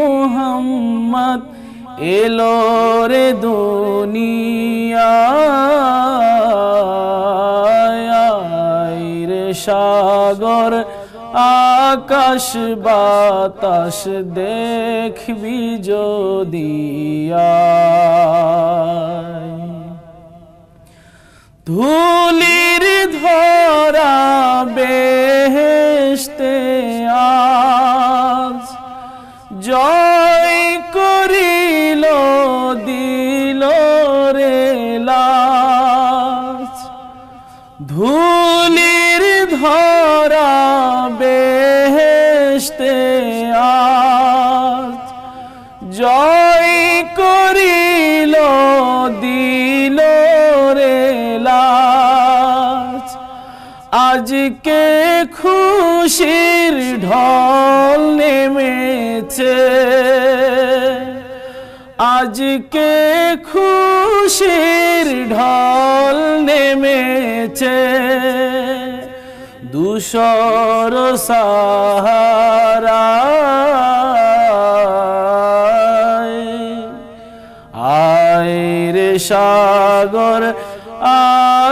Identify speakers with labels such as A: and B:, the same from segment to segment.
A: মুহাম্মদ এলো রে দুনিয়ায় রে সাগর আকাশ বাতাস দেখবি যদি আয়। জয় করিল, দিল রে লাজ ধুলির ধরা বেহেশতে আজ। জয় করিল, দিল রে লাজ আজকে খুশির ঢল নেমেছে আজকে খুশির ঢল নেমেছে। দুশর সাহারা। আয় রে সাগর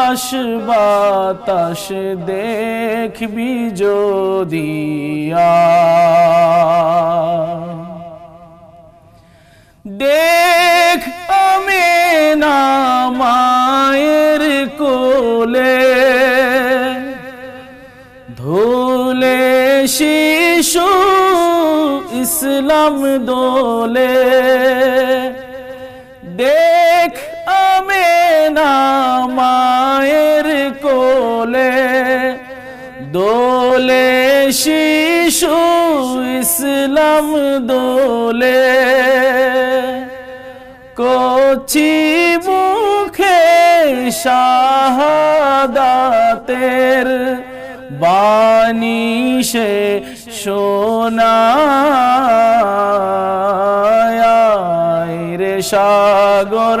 A: আকাশ বাতাস দেখবি যদি। দেখ আমি না মায়ের কোলে ধুলে শিশু ইসলাম দোলে না মায়ের কোলে, দোলে শিশু ইসলাম দোলে। কচি মুখে শাহাদাতের বাণী সে শোনায় রে সাগর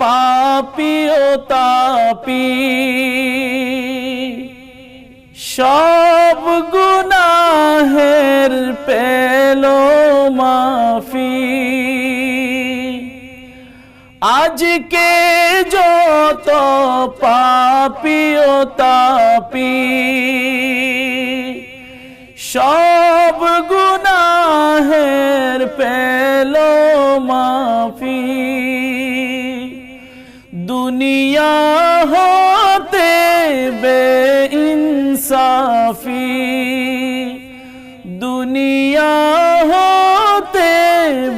A: পাপিও তাপি। সব গুনাহের পেল মাফি। আজকে যত পাপিও তাপি সব গুনাহের পেল মাফি। দুনিয়া হতে বে ইনসাফি দুনিয়া হতে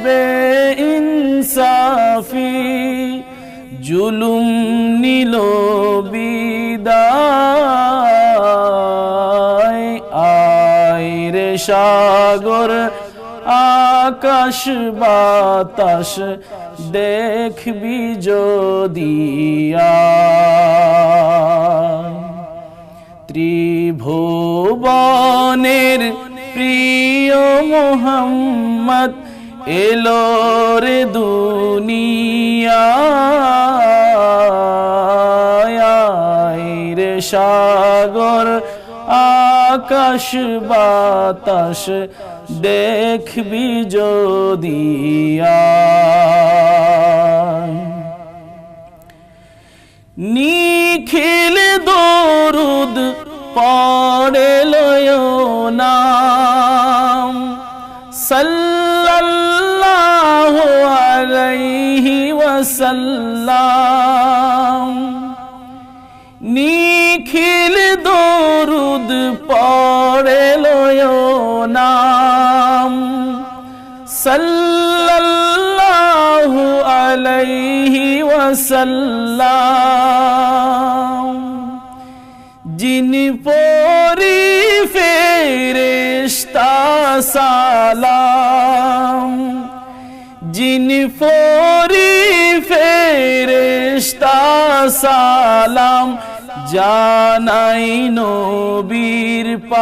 A: বে ইনসাফি জুলুম নিল বিদায় আয় রে সাগর আকাশ বাতাস দেখবি যদি আয়। ত্রিভুবনের প্রিয় মোহাম্মদ এলো রে দুনিয়া সাগর আকাশ বাতাস দেখবি যদি। নিখিল দরুদ পড়ে লয় নাম। সাল্লাল্লাহু আলাইহি ওয়াসাল্লাম। নিখিল দরুদ পড়ে লয় নাম। সাল্লাল্লাহু আলাইহি ওয়াসাল্লাম যিনি পরি ফেরেশতা সালাম যিনি পরি ফেরেশতা সালাম জানাই নবীর রে